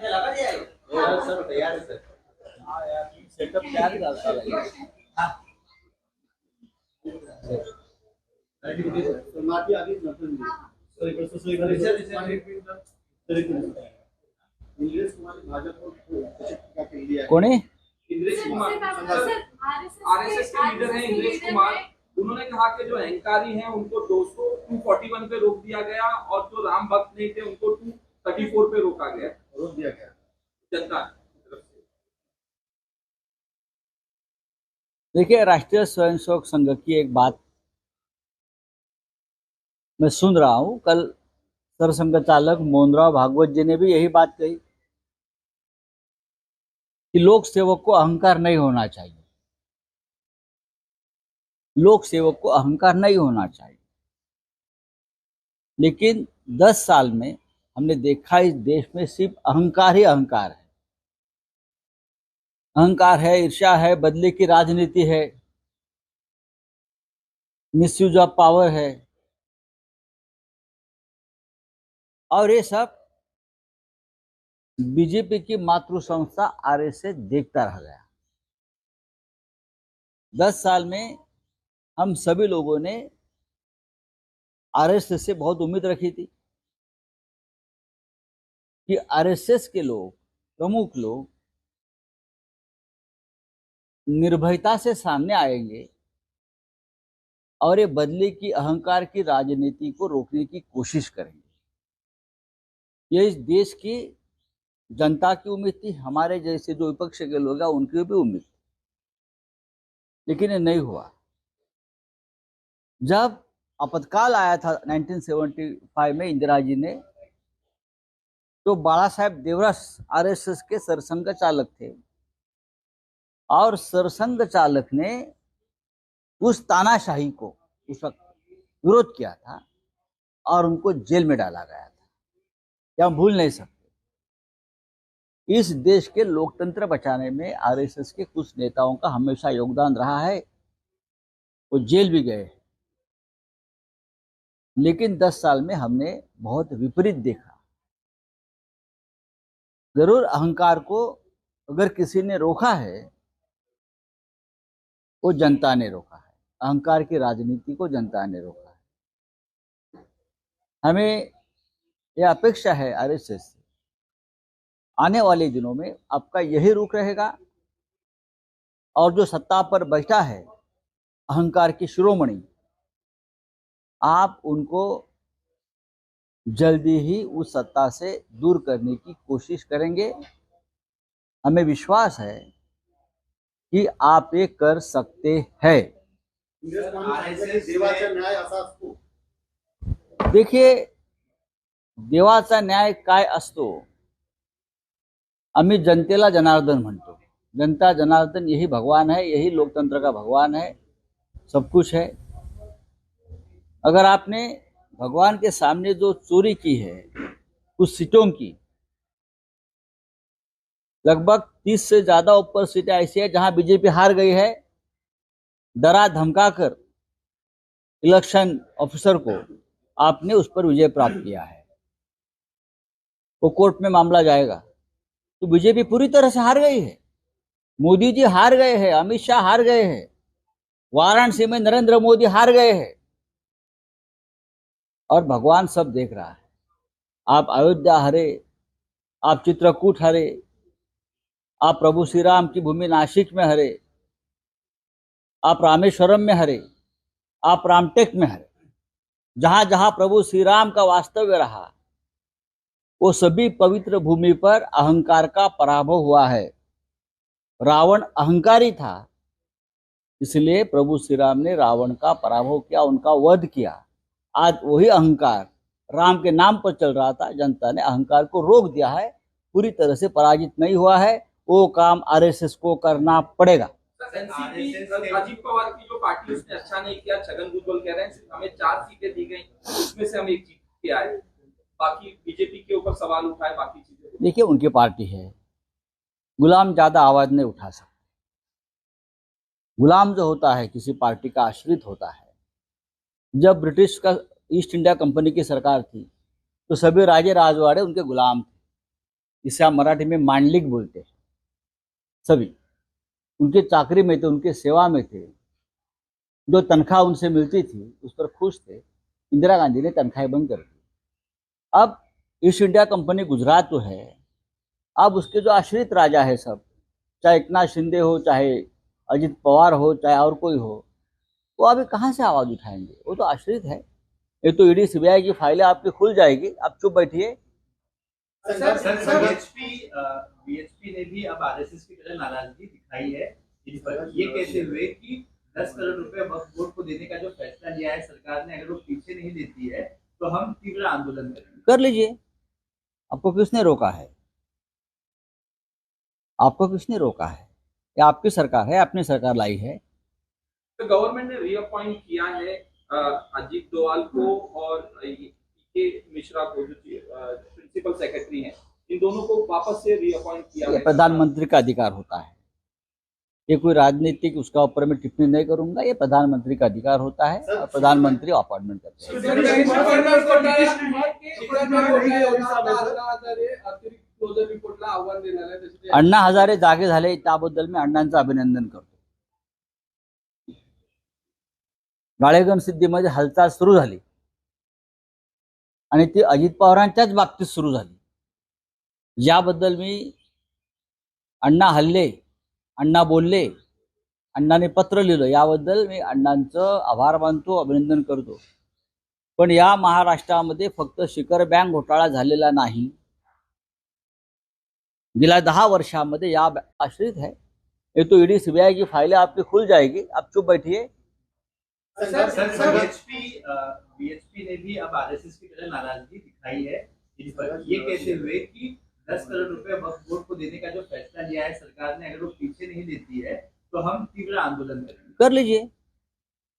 Sir तैयार है sir setup आहे कोणी इंद्रेश कुमार। आरएसएस के लीडर हैं इंद्रेश कुमार। उन्होंने कहा कि जो अहंकारी हैं उनको 200 241 पे रोक दिया गया और जो राम भक्त नहीं थे उनको 234 पे रोका गया। रोक दिया गया। जनता देखिए, राष्ट्रीय स्वयंसेवक संघ की एक बात मैं सुन रहा हूँ। कल सरसंघ चालक मोहनराव भागवत जी ने भी यही बात कही कि लोक सेवक को अहंकार नहीं होना चाहिए। लोक सेवक को अहंकार नहीं होना चाहिए। लेकिन 10 साल में हमने देखा इस देश में सिर्फ़ अहंकार ही अहंकार है। अहंकार है, ईर्ष्या है, बदले की राजनीति है। मिसयूज ऑफ़ पावर है। और ये सब बीजेपी की मातृ संस्था आरएसएस देखता रह गया। दस साल में हम सभी लोगों ने आरएसएस से बहुत उम्मीद रखी थी। कि आरएसएस के लोग, प्रमुख लोग निर्भयता से सामने आएँगे और ये बदले की अहंकार की राजनीति को रोकने की कोशिश करेंगे। ये इस देश की जनता की उम्मीद थी, हमारे जैसे जो विपक्ष के लोग हैं, उनकी भी उम्मीद थी। लेकिन ये नहीं हुआ। जब आपातकाल आया था 1975 में इंदिरा जी ने तो बाला साहेब देवरस आरएसएस के सरसंघ चालक थे। और सरसंघ चालक ने उस तानाशाही को, उस वक्त विरोध किया था और उनको जेल में डाला गया था। या हम भूल नहीं सकते। इस देश के लोकतंत्र बचाने में आरएसएस के कुछ नेताओं का हमेशा योगदान रहा है। वो जेल भी गए। लेकिन 10 साल में हमने बहुत विपरीत देखा। ज़रूर अहंकार को अगर किसी ने रोका है, वो जनता ने रोका है। अहंकार की राजनीति को जनता ने रोका है। हमें यह अपेक्षा है आरएसएस से। आने वाले दिनों में आपका यही रुख रहेगा। और जो सत्ता पर बैठा है, अहंकार की शिरोमणि, आप उनको जल्दी ही उस सत्ता से दूर करने की कोशिश करेंगे। हमें विश्वास है कि आप ये कर सकते हैं। देखिए, देवाचा न्याय काय असतो? आम्ही जनतेला जनार्दन म्हणतो। जनता जनार्दन, यही भगवान है, यही लोकतंत्र का भगवान है, सब कुछ है। अगर आपने भगवान के सामने जो चोरी की है, कुछ सीटों की, लगभग तीस से ज़्यादा ऊपर सीटें ऐसी है जहाँ बीजेपी हार गई है। डरा धमकाकर इलेक्शन ऑफिसर को आपने उस पर विजय प्राप्त किया है। वो कोर्ट में मामला जाएगा। तो बीजेपी पूरी तरह से हार गई है। मोदी जी हार गए हैं, अमित शाह हार गए हैं, वाराणसी में नरेंद्र मोदी हार गए हैं। और भगवान सब देख रहा है। आप अयोध्या हरे, आप चित्रकूट हरे, आप प्रभु श्री राम की भूमि नासिक में हरे, आप रामेश्वरम में हरे, आप रामटेक में हरे जहाँ जहाँ प्रभु श्री राम का वास्तव्य रहा, वो सभी पवित्र भूमि पर अहंकार का पराभव हुआ है। रावण अहंकारी था, इसलिए प्रभु श्री राम ने रावण का पराभव किया, उनका वध किया। आज वही अहंकार राम के नाम पर चल रहा था जनता ने अहंकार को रोक दिया है पूरी तरह से पराजित नहीं हुआ है वो काम आरएसएस को करना पड़ेगा। एनसीपी अजीत पवार की जो पार्टी उसने अच्छा नहीं किया छगन भुजबल कह रहे हैं हमें चार सीटें दी गई उसमें से हम एक जीत के आए। बाकी बीजेपी के ऊपर सवाल उठाए बाकी चीज़ें देखिए उनकी पार्टी है। गुलाम ज़्यादा आवाज़ नहीं उठा सकते। गुलाम जो होता है किसी पार्टी का आश्रित होता है। जब ब्रिटिश का ईस्ट इंडिया कंपनी की सरकार थी तो सभी राजे राजवाड़े उनके गुलाम थे। जिसे हम मराठी में मांडलिक बोलते हैं। सभी, उनके चाकरी में थे, उनके सेवा में थे। जो तनख्वाह उनसे मिलती थी, उस पर खुश थे। इंदिरा गांधी ने तनख्वाहें बंद कर दी। अब ईस्ट इंडिया कंपनी गुजरात तो है। अब उसके जो आश्रित राजा है सब, चाहे एकनाथ शिंदे हो, चाहे अजित पवार हो, चाहे और कोई हो वो अभी कहाँ से आवाज़ उठाएँगे? वो तो आश्रित है। ये तो ईडी सीबीआई की फाइलें आपकी खुल जाएगी। आप चुप बैठिए। बीएचपी ने भी अब आरएसएस की तरह नाराज़गी दिखाई है। इस पर ये कहते हुए कि 10 करोड़ रुपए वक्फ बोर्ड को देने का जो फैसला लिया है सरकार ने अगर वो पीछे नहीं देती है तो हम तीव्र आंदोलन करेंगे। कर लीजिए। आपको किसने रोका है? आपको किसने रोका है? ये आपकी सरकार है अपनी सरकार लाई है। तो गवर्नमेंट ने रीअपॉइंट किया है अजीत डोवाल को और के मिश्रा को जो प्रिंसिपल सेक्रेटरी हैं इन दोनों को वापस से रीअपॉइंट किया है प्रधानमंत्री का अधिकार होता है। ये कोई राजनीतिक उसका ऊपर मैं टिप्पणी नहीं करूँगा ये प्रधानमंत्री का अधिकार होता है और प्रधानमंत्री अपॉइंटमेंट करते हैं। अण्णा हजारे जागे झाले त्याबद्दल मी अण्णांचं अभिनंदन करतो. गाळेगण सिद्धीमध्ये हालचाल सुरू झाली. आणि ती अजित पवारांच्याच बाबतीत सुरू झाली. याबद्दल मी अण्णा हल्ले अण्णा बोलले अण्णाने पत्र लिहिलं याबद्दल मी अण्णांचं आभार मानतो अभिनंदन करतो. पण या महाराष्ट्रामध्ये फक्त शिखर बँक घोटाळा झालेला नाही. गेल्या दहा वर्षामध्ये या आश्रित है ये तो ईडी सीबीआई की फाइलें आपकी खुल जाएगी. आप चुप बैठिए. सर सर बीएचपी बीएचपी ने भी अब आरएसएस की तरह नाराज़गी दिखाई है। इस पर ये कहते हुए कि 10 करोड़ रुपए वक्फ बोर्ड को देने का जो फैसला लिया है सरकार ने अगर वो पीछे नहीं देती है तो हम तीव्र आंदोलन करेंगे। कर लीजिए।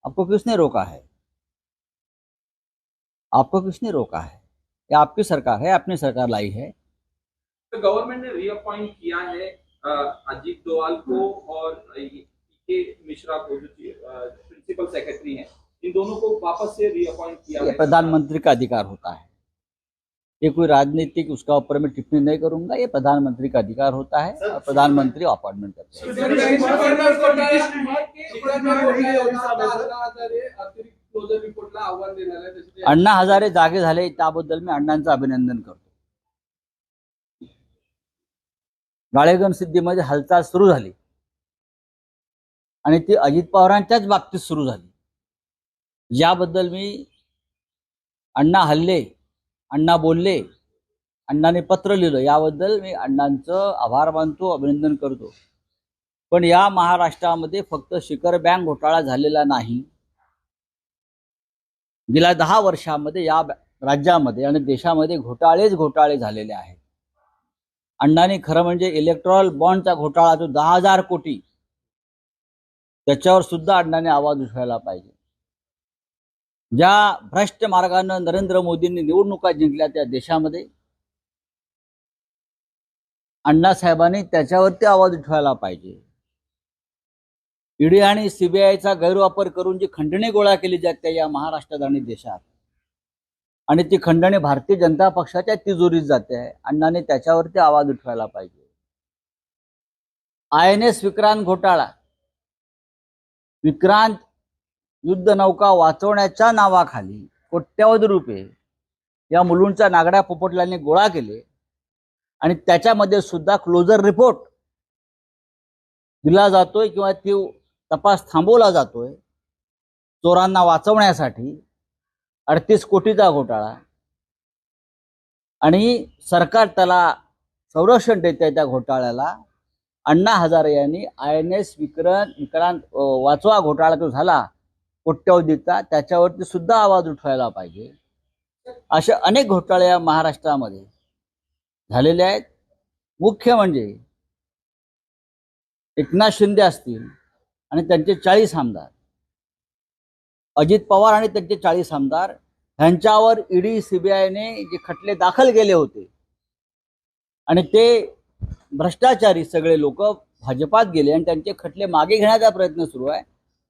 आपको किसने रोका है? आपको किसने रोका है? ये आपकी सरकार है अपनी सरकार लाई है? तो गवर्नमेंट ने रीअपॉइंट किया है अजीत डोवाल को और के मिश्रा को जो प्रिंसिपल सेक्रेटरी हैं इन दोनों को वापस से रीअपॉइंट किया ये है प्रधानमंत्री का अधिकार होता है ये कोई राजनीतिक उसका ऊपर मैं टिप्पणी नहीं करूँगा ये प्रधानमंत्री का अधिकार होता है और प्रधानमंत्री अपॉइंटमेंट करते हैं अण्णा हजारे जागे झाले त्याबद्दल मी अण्णांचं अभिनंदन करतो गाळेगण सिद्धीमध्ये हालचाल सुरू झाली आणि ती अजित पवारांच्याच बाबतीत सुरू झाली. याबद्दल मी अण्णा हल्ले अण्णा बोलले अण्णाने पत्र लिहिलं याबद्दल मी अण्णांचं आभार मानतो अभिनंदन करतो. पण या महाराष्ट्रामध्ये फक्त शिखर बँक घोटाळा झालेला नाही. गेल्या दहा वर्षामध्ये या राज्यामध्ये आणि देशामध्ये घोटाळेच घोटाळे झालेले आहेत. अण्णांनी खरं म्हणजे इलेक्ट्रॉल बॉन्डचा घोटाळा जो दहा हजार कोटी त्याच्यावर सुद्धा अण्णाने आवाज उठवायला पाहिजे. ज्या भ्रष्ट मार्गानं नरेंद्र मोदींनी निवडणुका जिंकल्या त्या देशामध्ये अण्णासाहेबांनी त्याच्यावरती आवाज उठवायला पाहिजे. ईडी आणि सीबीआयचा गैरवापर करून जी खंडणी गोळा केली जाते या महाराष्ट्रात आणि देशात आणि ती खंडणी भारतीय जनता पक्षाच्या तिजोरीत जाते आहे अण्णाने त्याच्यावरती आवाज उठवायला पाहिजे. आय एन एस विक्रांत घोटाळा विक्रांत युद्ध नौका वाचवण्याच्या नावाखाली कोट्यावधी रुपये या मुलूंच्या नागड्या पोपटल्याने गोळा केले. आणि त्याच्यामध्ये सुद्धा क्लोजर रिपोर्ट दिला जातोय किंवा ती तपास थांबवला जातोय. चोरांना वाचवण्यासाठी अडतीस कोटीचा घोटाळा. आणि सरकार त्याला संरक्षण देते त्या घोटाळ्याला. अण्णा हजारे यांनी I N S Vikrant Vikrant वाचवा घोटाळा जो झाला कोट्यवधीचा त्याच्यावरती सुद्धा आवाज उठवायला पाहिजे. असे अनेक घोटाळे या महाराष्ट्रामध्ये झालेले आहेत. मुख्य म्हणजे एकनाथ शिंदे असतील आणि त्यांचे चाळीस आमदार. अजित पवार आणि त्यांचे चाळीस आमदार. ह्यांच्यावर ईडी सीबीआयने जे खटले दाखल केले होते आणि ते भ्रष्टाचारी सगळे लोक भाजपात गेले आणि त्यांचे खटले मागे घेण्याचा प्रयत्न सुरू आहे.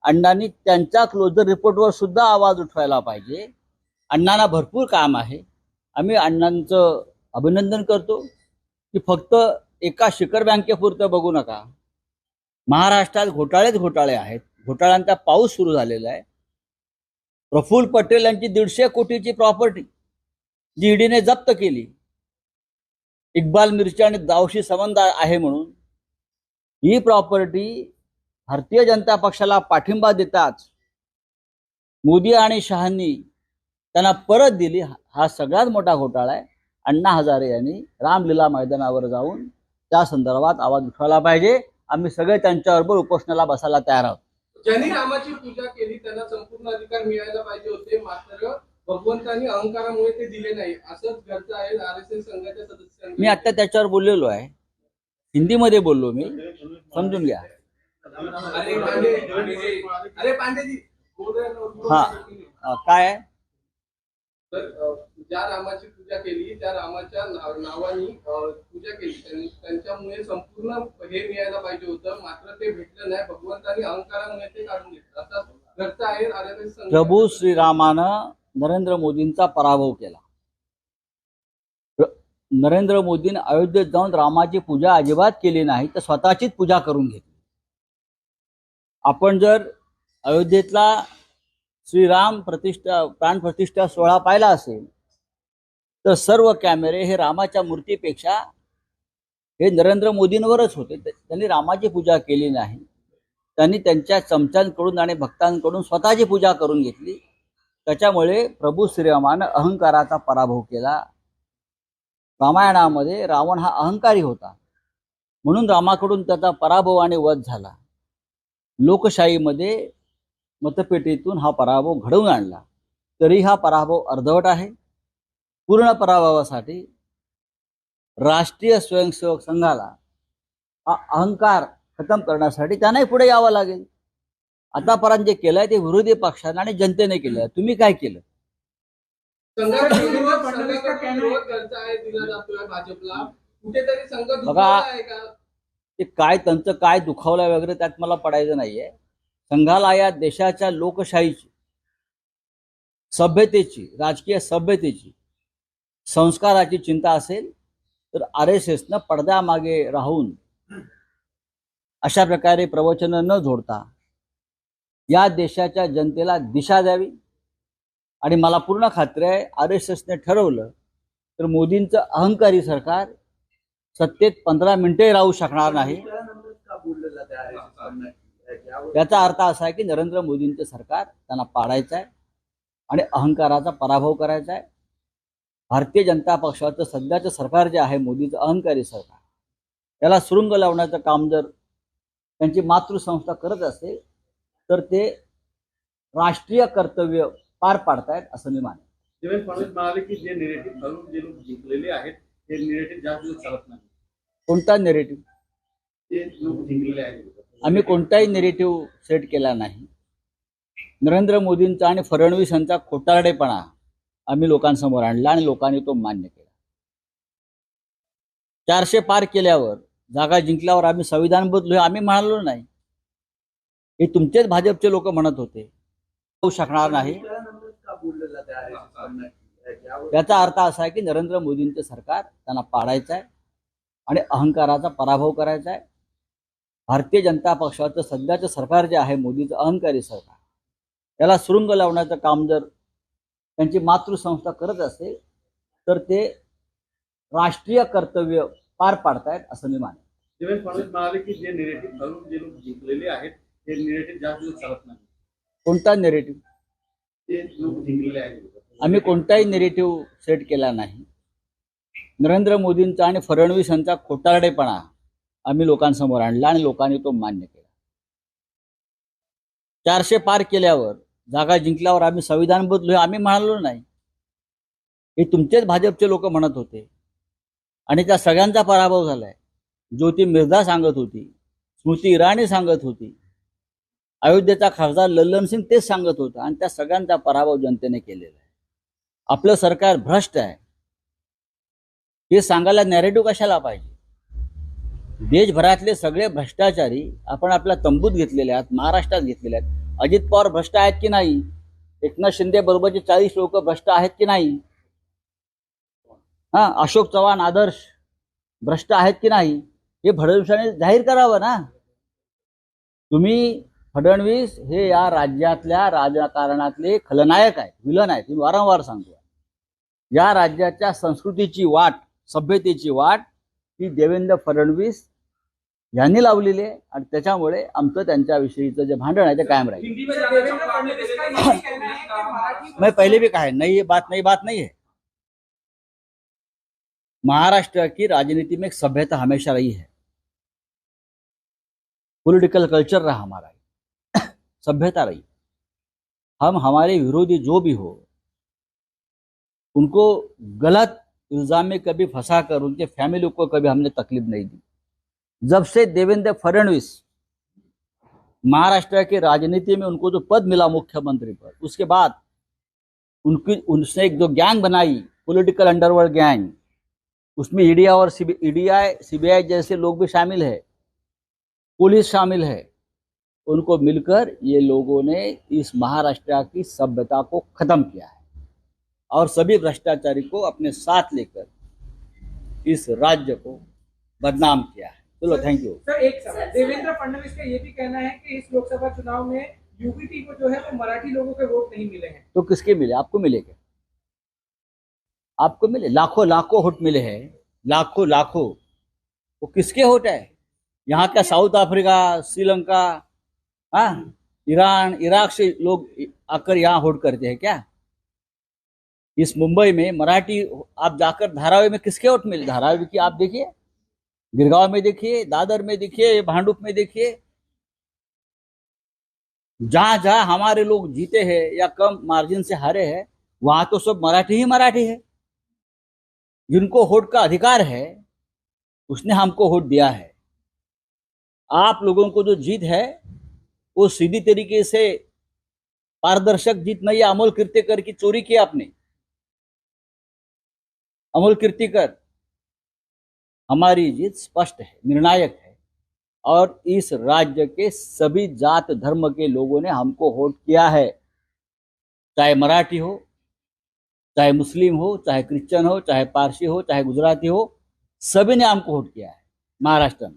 अण्णांनी त्यांच्या क्लोजर रिपोर्टवर सुद्धा आवाज उठवायला पाहिजे. अण्णांना भरपूर काम आहे. आम्ही अण्णांचं अभिनंदन करतो की फक्त एका शिखर बँकेपुरतं बघू नका. महाराष्ट्रात घोटाळेच घोटाळे आहेत. घोटाळ्यांचा पाऊस सुरू झालेला आहे. प्रफुल्ल पटेल यांची दीडशे कोटीची प्रॉपर्टी जी ईडीने जप्त केली. इक्बाल मिर्ची आणि दावशी संबंध आहे म्हणून ही प्रॉपर्टी भारतीय जनता पक्षाला पाठिंबा देताच मोदी आणि शहांनी त्यांना परत दिली. हा सगळ्यात मोठा घोटाळा आहे. अण्णा हजारे यांनी रामलीला मैदानावर जाऊन त्या संदर्भात आवाज उठवला पाहिजे. आम्ही सगळे त्यांच्याबरोबर उपोषणाला बसायला तयार आहोत. ज्यांनी रामाची पूजा केली त्यांना संपूर्ण अधिकार मिळायला पाहिजे होते मात्र भगवंतांनी अहंकारामुळे ते दिले नाही. असंच घरचं आहे आर एस एस संघाच्या सदस्यांनी. मी आता त्याच्यावर बोललेलो आहे. हिंदीमध्ये बोललो मी. समजून घ्या. अरे पांडे पांडेजी, अरे हैं. काय? ज्या रामाची पूजा केली त्या रामाच्या नाव- नावानी पूजा केली. त्यांच्यामुळे संपूर्ण हे मिळायला पाहिजे होतं. मात्र ते भेटलं नाही. भगवंतांनी अहंकारामुळे ते काढून घेतलं. आता घरचं आहे आर एस एस प्रभू श्रीरामानं नरेंद्र मोदींचा पराभव केला. नरेंद्र मोदींनी अयोध्येत जाऊन रामाची पूजा अजिबात केली नाही तर स्वतःचीच पूजा करून घेतली. आपण जर अयोध्येतला श्रीराम प्रतिष्ठा प्राण प्रतिष्ठा सोहळा पाहिला असेल तर सर्व कॅमेरे हे रामाच्या मूर्तीपेक्षा हे नरेंद्र मोदींवरच होते. त्यांनी रामाची पूजा केली नाही. त्यांनी त्यांच्या चमच्यांकडून आणि भक्तांकडून स्वतःची पूजा करून घेतली. त्याच्यामुळे प्रभू श्रीरामानं अहंकाराचा पराभव केला. रामायणामध्ये रावण हा अहंकारी होता. म्हणून रामाकडून त्याचा पराभव आणि वध झाला. लोकशाहीमध्ये मतपेटीतून हा पराभव घडवून आणला. तरी हा पराभव अर्धवट आहे. पूर्ण पराभवासाठी राष्ट्रीय स्वयंसेवक संघाला हा अहंकार खतम करण्यासाठी त्यांनाही पुढे यावं लागेल. आतापर्यंत जे केलंय ते विरोधी पक्षाने आणि जनतेने केलं तुम्ही काय केलं? बघा. दुखावला आहे का? ते काय त्यांचं काय दुखावलं वगैरे त्यात मला पडायचं नाहीये. संघाला या देशाच्या लोकशाहीची सभ्यतेची राजकीय सभ्यतेची संस्काराची चिंता असेल तर आर एस एसनं पडद्यामागे राहून अशा प्रकारे प्रवचनं न जोडता या देशाच्या जनतेला दिशा द्यावी. आणि मला पूर्ण खात्री आहे आर एस एसने ठरवलं तर मोदींचं अहंकारी सरकार सत्तेत पंधरा मिनिटे राहू शकणार नाही. त्याचा अर्थ असा आहे की नरेंद्र मोदींचं सरकार त्यांना पाडायचं आहे आणि अहंकाराचा पराभव करायचा आहे. भारतीय जनता पक्षाचं सध्याचं सरकार जे आहे मोदीचं अहंकारी सरकार त्याला सुरुंग लावण्याचं काम जर त्यांची मातृसंस्था करत असेल तर ते राष्ट्रीय कर्तव्य पार पाडतायत असं मी देवेंद्र फडणवीस म्हणाले की जे निरेटिव्ह ठरून जे लोक जिंकलेले आहेत ते निरेटिव्ह जास्त दिवस चालत नाही. कोणता नेरेटिव्ह जे लोक जिंकलेले आहेत. आम्ही कोणताही नेरेटिव्ह सेट केला नाही. नरेंद्र मोदींचा आणि फडणवीस यांचा खोटारडेपणा आम्ही लोकांसमोर आणला आणि लोकांनी तो मान्य केला. चारशे पार केल्यावर जागा जिंकल्यावर आम्ही संविधान बदलू आम्ही म्हणालो नाही. हे तुमचेच भाजपचे लोक म्हणत होते. होऊ शकणार नाही. त्याचा याचा अर्थ असा आहे की नरेंद्र मोदींचं सरकार त्यांना पाडायचं आहे आणि अहंकाराचा पराभव करायचा आहे. भारतीय जनता पक्षाचं सध्याचं सरकार जे आहे मोदीचं अहंकारी सरकार त्याला सुरुंग लावण्याचं काम जर त्यांची मातृसंस्था करत असेल तर ते राष्ट्रीय कर्तव्य पार पाडतायत असं मी मानेन. देवेंद्र फडणवीस म्हणाले की जे निरेटिव्ह जे लोक जिंकलेले आहेत ते जास्त दिवस चालत नाही. कोणता नेरेटिव्ह जे लोक जिंकलेले आहेत. आम्ही कोणताही नेरेटिव्ह सेट केला नाही. नरेंद्र मोदींचा आणि फडणवीस यांचा खोटारडेपणा आम्ही लोकांसमोर आणला आणि लोकांनी तो मान्य केला. चारशे पार केल्यावर जागा जिंकल्यावर आम्ही संविधान बदलू हे आम्ही म्हणालो नाही. हे तुमचेच भाजपचे लोक म्हणत होते. आणि त्या सगळ्यांचा पराभव झालाय. ज्योती मिर्झा सांगत होती स्मृती इराणी सांगत होती अयोध्येचा खासदार ललन सिंग तेच सांगत होता आणि त्या सगळ्यांचा पराभव जनतेने केलेला आहे. आपलं सरकार भ्रष्ट आहे. हे सांगायला नॅरेटिव्ह कशाला पाहिजे? देशभरातले सगळे भ्रष्टाचारी आपण आपल्या तंबूत घेतलेले आहेत महाराष्ट्रात घेतलेले आहेत. अजित पवार भ्रष्ट आहेत की नाही? एकनाथ शिंदे बरोबरचे चाळीस लोक भ्रष्ट आहेत की नाही? हा अशोक चव्हाण आदर्श भ्रष्ट आहेत की नाही? हे फडणवीसांनी जाहीर करावं ना? तुम्ही फडणवीस हे या राज्यातल्या राजकारणातले खलनायक आहेत विलन आहेत. मी वारंवार सांगतो. या राज्याच्या संस्कृतीची वाट सभ्यतेची वाट ही देवेंद्र फडणवीस यांनी लावलेली आहे आणि त्याच्यामुळे आमचं त्यांच्याविषयीचं जे भांडण आहे ते कायम राहील. नाही पहिले बी काय नाही मैं भी बात नाही बात नाही है महाराष्ट्र की राजनीति में एक सभ्यता हमेशा रही है. पॉलिटिकल कल्चर रहा हमारा. सभ्यता रही। हम हमारे विरोधी जो भी हो, उनको गलत इल्ज़ाम में कभी फंसा कर, उनके फैमिली को कभी हमने तकलीफ़ नहीं दी। जब से देवेंद्र फडणवीस महाराष्ट्र की राजनीति में उनको जो पद मिला मुख्यमंत्री पर, उसके बाद उनकी उसने एक जो गैंग बनाई, पॉलिटिकल अंडरवर्ल्ड गैंग, उसमें ईडिया और ईडीआई सीबीआई जैसे लोग भी शामिल है, पुलिस शामिल है उनको मिलकर ये लोगों ने इस महाराष्ट्र की सभ्यता को खत्म किया है। और सभी भ्रष्टाचारी को अपने साथ लेकर इस राज्य को बदनाम किया है। चलो थैंक यू सर एक सवाल। देवेंद्र फडणवीस का ये भी कहना है कि इस लोकसभा चुनाव में यूपीटी को जो है वो मराठी लोगों के वोट नहीं मिले हैं। तो किसके मिले? आपको मिले क्या? आपको मिले? लाखों लाखों वोट मिले हैं। लाखों लाखों। वो किसके वोट है? यहाँ का साउथ अफ्रीका श्रीलंका हाँ? ईरान, इराक से लोग आकर यहाँ वोट करते हैं क्या? इस मुंबई में मराठी, आप जाकर धारावी में किसके वोट मिले, धारावी की आप देखिए। गिरगांव में देखिए, दादर में देखिए, भांडुप में देखिए। जहाँ जहाँ हमारे लोग जीते हैं या कम मार्जिन से हारे हैं, वहाँ तो सब मराठी ही मराठी है। जिनको वोट का अधिकार है, उसने हमको वोट दिया है। आप लोगों को जो जीत है वो सीधी तरीके से पारदर्शक जीत नहीं है अमोल कीर्तिकर की चोरी की आपने। अमोल कीर्तिकर हमारी जीत स्पष्ट है, निर्णायक है और इस राज्य के सभी जात धर्म के लोगों ने हमको वोट किया है। चाहे मराठी हो, चाहे मुस्लिम हो, चाहे क्रिश्चियन हो, चाहे पारसी हो, चाहे गुजराती हो, सभी ने हमको वोट किया है, महाराष्ट्र में।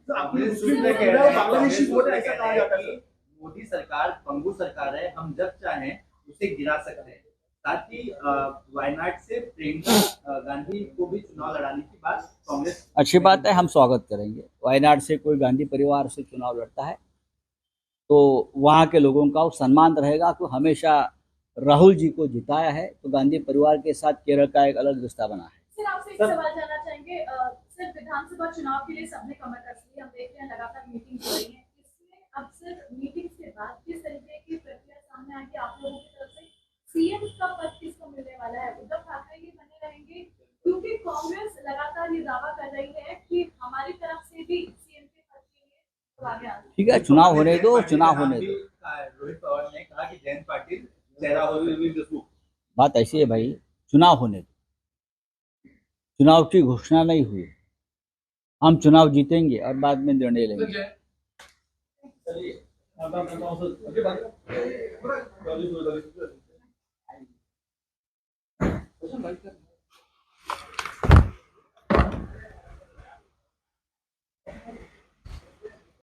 कि मोदी सरकार पंगु सरकार है हम जब चाहें उसे गिरा सकते हैं। साथ ही वायनाड से प्रियंका गांधी को भी चुनाव लड़ाने की बात कांग्रेस अच्छी बात है हम स्वागत करेंगे। वायनाड से कोई गांधी परिवार से चुनाव लड़ता है तो वहाँ के लोगों का वो सम्मान रहेगा तो हमेशा राहुल जी को जिताया है तो गांधी परिवार के साथ केरल का एक अलग रिश्ता बना है। सर आपसे एक सवाल जानना चाहेंगे सर विधानसभा चुनाव के लिए सबने कमर कस ली हम देख रहे हैं लगातार मीटिंग हो रही है। अब सर मीटिंग के बाद किस तरीके की प्रक्रिया सामने आएगी आप लोगों की तरफ़ से? सीएम का पद किसको मिलने वाला है? उद्धव ठाकरे ही बने रहेंगे क्योंकि कांग्रेस लगातार ये दावा कर रही है कि हमारी तरफ़ से भी सीएम के पद के लिए लोग आगे आ रहे हैं। ठीक है चुनाव होने दो चुनाव होने दो। रोहित पवार ने कहा कि जयंत पाटिल हो हैं। बात ऐसी है भाई चुनाव होने दो। चुनाव की घोषणा नहीं हुई। हम चुनाव जीतेंगे और बाद में निर्णय लेंगे। Okay,